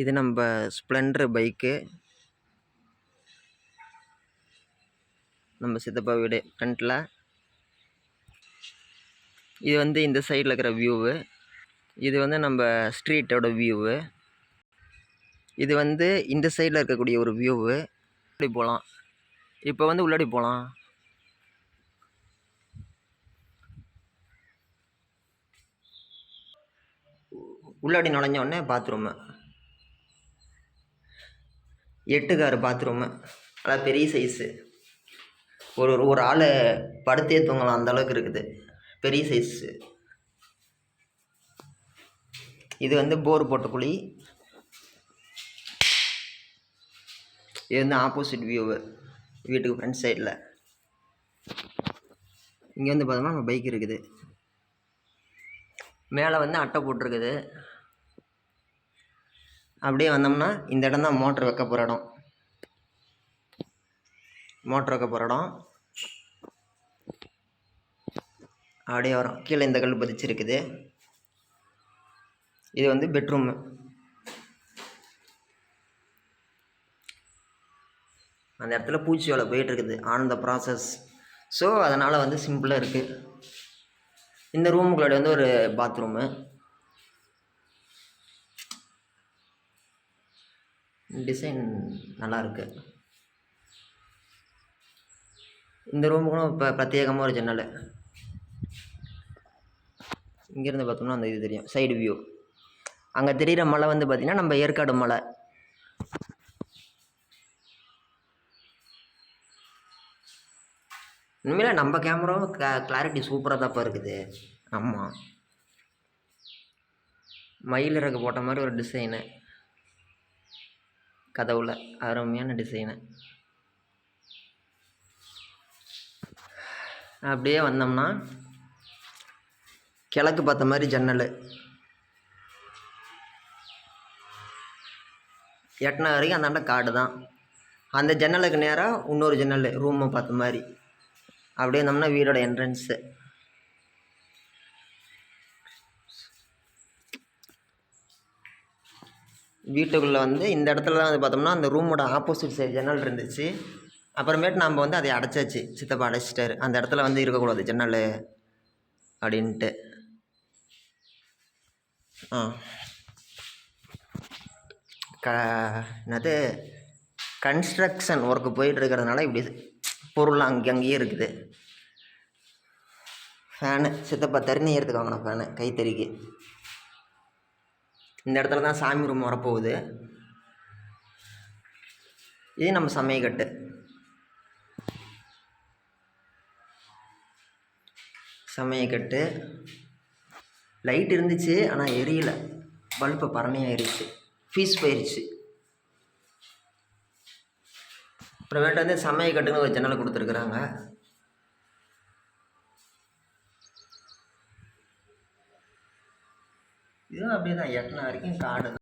இது நம்ம Splendor bike. நம்ம சித்தப்பா வீடு ஃப்ரண்ட்டில் இது வந்து இந்த சைடில் இருக்கிற வியூவு. இது வந்து நம்ம ஸ்ட்ரீட்டோட வியூவு. இது வந்து இந்த சைடில் இருக்கக்கூடிய ஒரு வியூவு. உள்ளாடி போகலாம் இப்போ வந்து உள்ளாடி போகலாம் உள்ளாடி நுழைஞ்ச உடனே பாத்ரூமு எட்டு பாத்ரூமு. நல்லா பெரிய சைஸு ஒரு ஒரு- ஆளை ஆள் படுத்தே தூங்கலாம். அந்த அளவுக்கு இருக்குது. பெரிய சைஸு இது வந்து போர் போட்ட குழி. இது வந்து ஆப்போசிட் வியூவு வீட்டுக்கு ஃப்ரண்ட் சைடில் இங்கே வந்து பார்த்தோம்னா நம்ம பைக் இருக்குது. மேலே வந்து அட்டை போட்டிருக்குது. அப்படியே வந்தோம்னா இந்த இடம் தான் மோட்ரு வைக்க போகிற இடம். மோட்ரு வைக்க போகிற இடம். அப்படியே வரும். கீழே இந்த கல் பதிச்சிருக்குது. இது வந்து பெட்ரூமு அந்த இடத்துல பூச்சி வேலை போயிட்டுருக்குது ஆன் த ப்ராசஸ் ஸோ அதனால் வந்து சிம்பிளாக இருக்குது இந்த ரூமுக்குள்ளே வந்து ஒரு பாத்ரூமு டிசைன் நல்லாயிருக்கு. இந்த ரூமுக்கும் இப்போ பிரத்யேகமாக ஒரு ஜன்னல். இங்கேருந்து பார்த்தோம்னா அந்த இது தெரியும் சைடு வியூ அங்கே தெரிகிற மலை வந்து பார்த்திங்கன்னா நம்ம ஏற்காடு மலை. உண்மையில நம்ம கேமராவும் க கிளாரிட்டி சூப்பராக தான்ப்பா இருக்குது. ஆமாம் மயில் இறகு போட்ட மாதிரி ஒரு டிசைனு கதவுல. அருமையான டிசைனு அப்படியே வந்தோம்னா கிழக்கு பார்த்த மாதிரி ஜன்னல். எட்டனா வரைக்கும் அந்தாண்ட காடு தான். அந்த ஜன்னலுக்கு நேராக இன்னொரு ஜன்னல் ரூமை பார்த்த மாதிரி. அப்படியே இருந்தோம்னா வீடோட என்ட்ரன்ஸு வீட்டுக்குள்ளே வந்து இந்த இடத்துல தான் வந்து பார்த்தோம்னா அந்த ரூமோட ஆப்போசிட் சைடு ஜன்னல் இருந்துச்சு. அப்புறமேட்டு நம்ம வந்து அதை அடைச்சாச்சு. சித்தப்பா அடைச்சிட்டாரு. அந்த இடத்துல வந்து இருக்கக்கூடாது ஜன்னல் அப்படின்ட்டு. ஆ. க என்னது? கன்ஸ்ட்ரக்ஷன் ஒர்க்கு போயிட்டு இருக்கிறதுனால இப்படி பொருள்லாம் அங்கே அங்கேயே இருக்குது. ஃபேனு சித்தப்பா தண்ணி எடுத்துக்காங்கண்ணா ஃபேனு கைத்தறிக்கு. இந்த இடத்துல தான் சாமி ரூம் வரப்போகுது. இது நம்ம சமயக்கட்டு சமயக்கட்டு லைட் இருந்துச்சு ஆனால் எரியல. பல்பு பரமையாயிருச்சு ஃபீஸ் போயிருச்சு. அப்புறமேட்டு வந்து சமயக்கட்டுன்னு ஒரு ஜன்னல் கொடுத்துருக்குறாங்க. இதுவும் அப்படியே தான் எட்டின வரைக்கும் காடு தான்